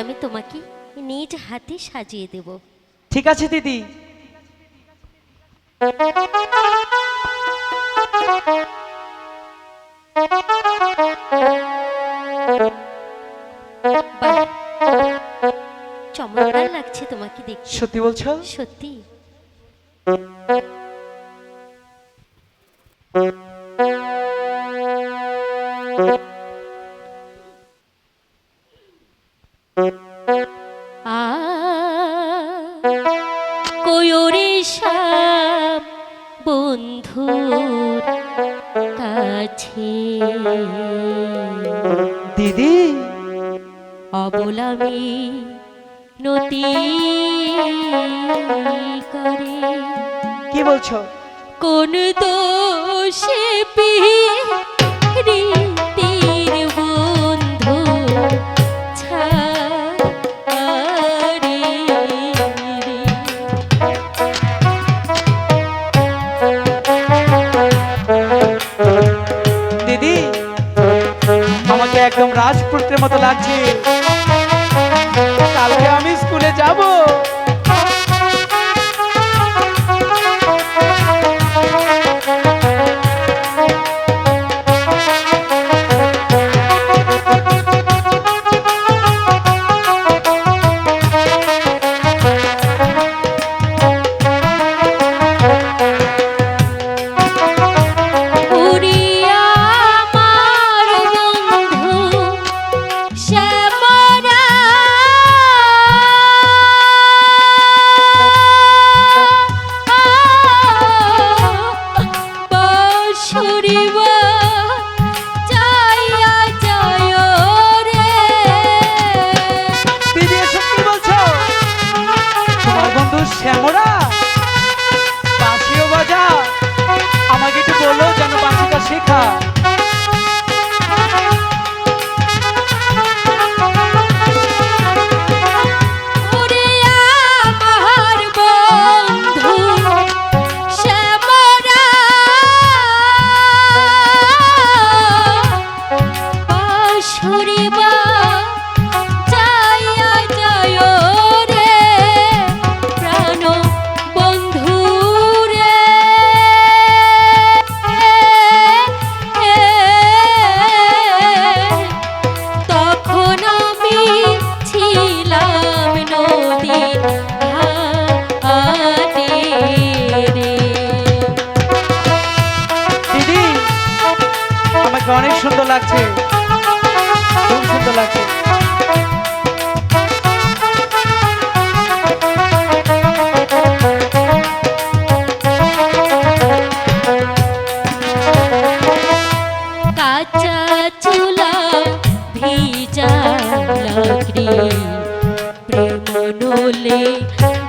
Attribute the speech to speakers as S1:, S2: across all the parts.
S1: আমি তোমাকে নিজ হাতে সাজিয়ে দেব।
S2: ঠিক আছে দিদি।
S1: চমৎকার লাগছে তোমাকে দেখতে।
S2: সত্যি বলছো?
S1: সত্যি।
S2: দিদি।
S1: অবলামি নতি করে।
S2: কি বলছো?
S1: কোন দোষে
S2: পিড়ি একদম রাজপুত্রের মতো লাগছে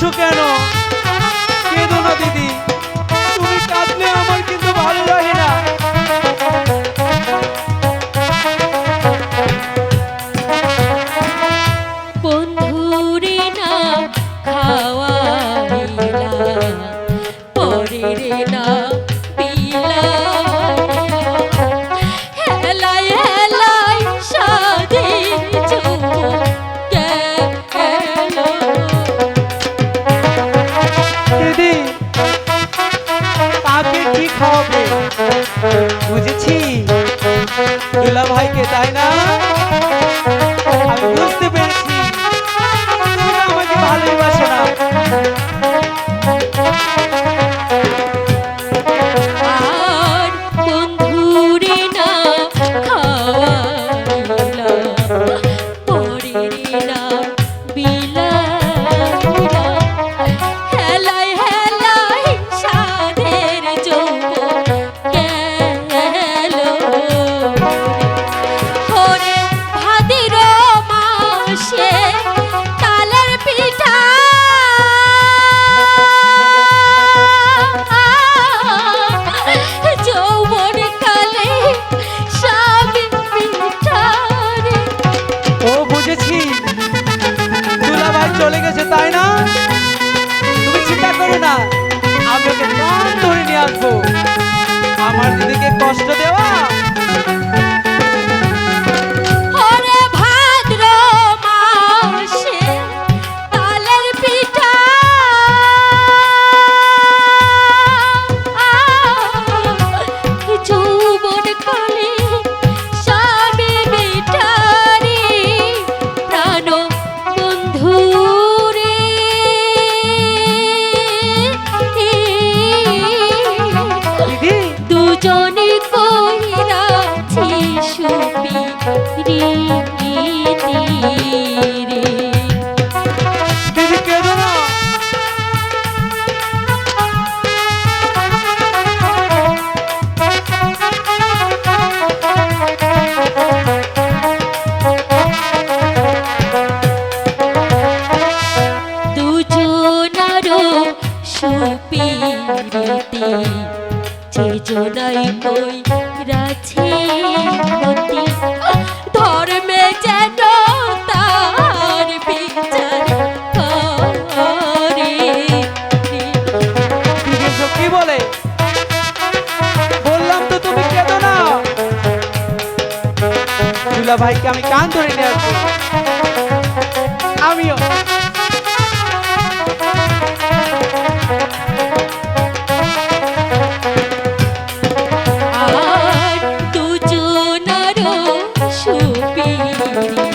S1: কাঁদছো কেন? কেঁদো
S2: না দিদি। তুমি
S1: কাঁদলে আমার
S2: কিন্তু ভালো লাগে না। না
S1: আমাকে কি
S2: খাওয়াবে বুঝেছি? দুলা ভাইকে তাই না? রাখব। আমার দিদিকে কষ্ট দেওয়া
S1: পিরিতি যে জোনাই কই রাছে মতি ধর্মে যেন তার বিচার
S2: বলে? বললাম তো তুমি কেঁদো না। ভাইকে আমি কান ধরে নিয়ে আসব। আমিও। thank you.